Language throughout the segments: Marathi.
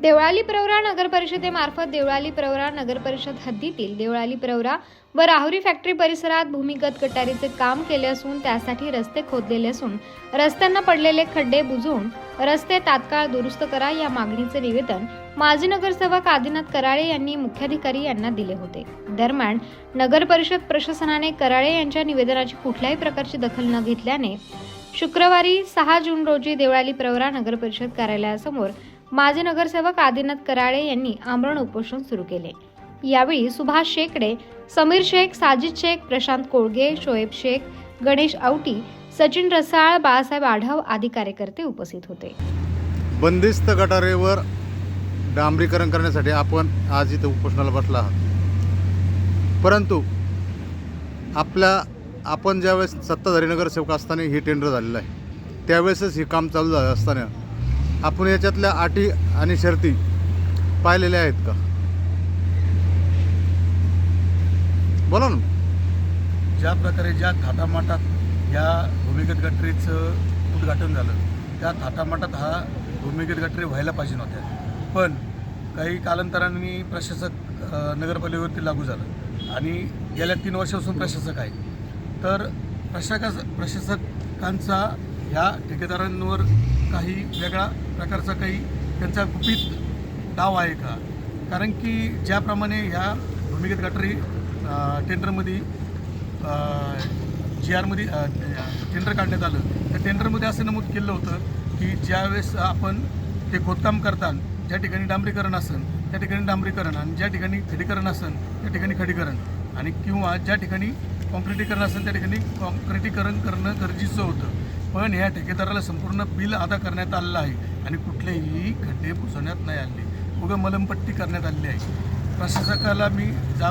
देवळाली प्रवरा नगर परिषदेमार्फत देवळाली प्रवरा नगर परिषद हद्दीतील देवळाली प्रवरा व राहुरी फॅक्टरी परिसरात भूमिगत गटारीचे काम केले असून त्यासाठी रस्ते खोदलेले असून रस्त्यांना पडलेले खड्डे बुजवून रस्ते तात्काळ दुरुस्त करा या मागणीचे निवेदन माजी नगरसेवक आदिनाथ कराळे यांनी मुख्याधिकारी यांना दिले होते. दरम्यान नगर परिषद प्रशासनाने कराळे यांच्या निवेदनाची कुठल्याही प्रकारची दखल न घेतल्याने शुक्रवारी सहा जून रोजी देवळाली प्रवरा नगर परिषद कार्यालयासमोर माजी नगरसेवक आदिनाथ कराळे यांनी आमरण उपोषण सुरू केले. यावेळी सुभाष शेकडे समीर शेख साजिद शेख प्रशांत कोळगे शोएब शेख गणेश आवटी सचिन रसाळ बाळासाहेब आढाव आदी कार्यकर्ते उपस्थित होते. बंदिस्त गटारेवर डांबरीकरण करण्यासाठी आपण आज इथं उपोषणाला बसला आहात. परंतु आपल्या आपण ज्यावेळेस सत्ताधारी नगरसेवक असताना हे टेंडर झालेलं आहे त्यावेळेसच हे काम चालू झालं असताना आपण याच्यातल्या अटी आणि शर्ती पाहिलेल्या आहेत का? बोला ना. ज्या प्रकारे ज्या थाटामाटात या भूमिगत गटरीचं उद्घाटन झालं त्या थाटामाटात हा भूमिगत गटरी व्हायला पाहिजे नव्हत्या. पण काही कालांतराने प्रशासक नगरपालिकेवरती लागू झालं आणि गेल्या तीन वर्षापासून प्रशासक आहे. तर प्रशासक प्रशासकांचा ह्या ठेकेदारांवर काही वेगळा प्रकारचा काही त्यांचा गुपित डाव आहे का? कारण की ज्याप्रमाणे ह्या भूमिगत गटरी टेंडरमध्ये जी आरमध्ये टेंडर काढण्यात आलं. त्या टेंडरमध्ये असं नमूद केलं होतं की ज्यावेळेस आपण ते खोदकाम करताना ज्या ठिकाणी डांबरीकरण असेल त्या ठिकाणी डांबरीकरण आणि ज्या ठिकाणी खडीकरण असेल त्या ठिकाणी खडीकरण. आणि किंवा ज्या ठिकाणी कॉन्क्रिटीकरण असेल त्या ठिकाणी कॉन्क्रिटीकरण करणं गरजेचं होतं. पण ह्या ठेकेदाराला संपूर्ण बिल अदा करण्यात आलेलं आहे आणि कुठलेही खड्डे पुसवण्यात नाही आले. उगं मलमपट्टी करण्यात आलेली आहे. प्रशासकाला मी जा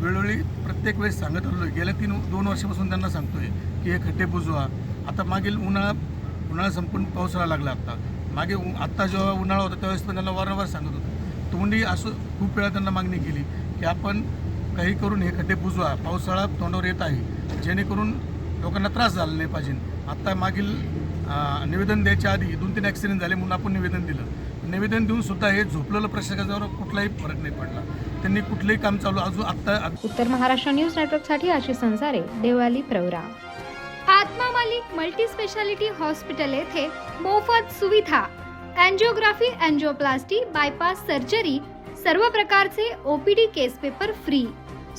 वेळोवेळी प्रत्येक वेळेस सांगत आलो आहे. गेल्या तीन दोन वर्षापासून त्यांना सांगतोय की हे खड्डे बुजवा. आता मागील उन्हाळा उन्हाळा संपून पावसाळा लागला आता. मागे आत्ता जेव्हा उन्हाळा होता त्यावेळेस पण त्यांना वारंवार सांगत होतो. तोंडी असं खूप वेळा त्यांना मागणी केली की आपण काही करून हे खड्डे बुजवा. पावसाळा तोंडावर येत आहे. जेणेकरून लोकांना त्रास झाला नाही पाहिजे. आत्ता मागील निवेदन द्यायच्या आधी दोन तीन ॲक्सिडेंट झाले म्हणून आपण निवेदन दिलं. निवेदन देऊन सुद्धा हे झोपलेलं प्रशासकावर कुठलाही फरक नाही पडला. त्यांनी कुठलंही काम चालू अजून आत्ता उत्तर महाराष्ट्र न्यूज नेटवर्कसाठी आशिष संसारे देवळाली प्रवरा. आत्मा मालिक मल्टी स्पेशालिटी हॉस्पिटल येथे मोफत सुविधा. अँजिओग्राफी अँजिओप्लास्टी बायपास सर्जरी सर्व प्रकारचे OPD case paper free.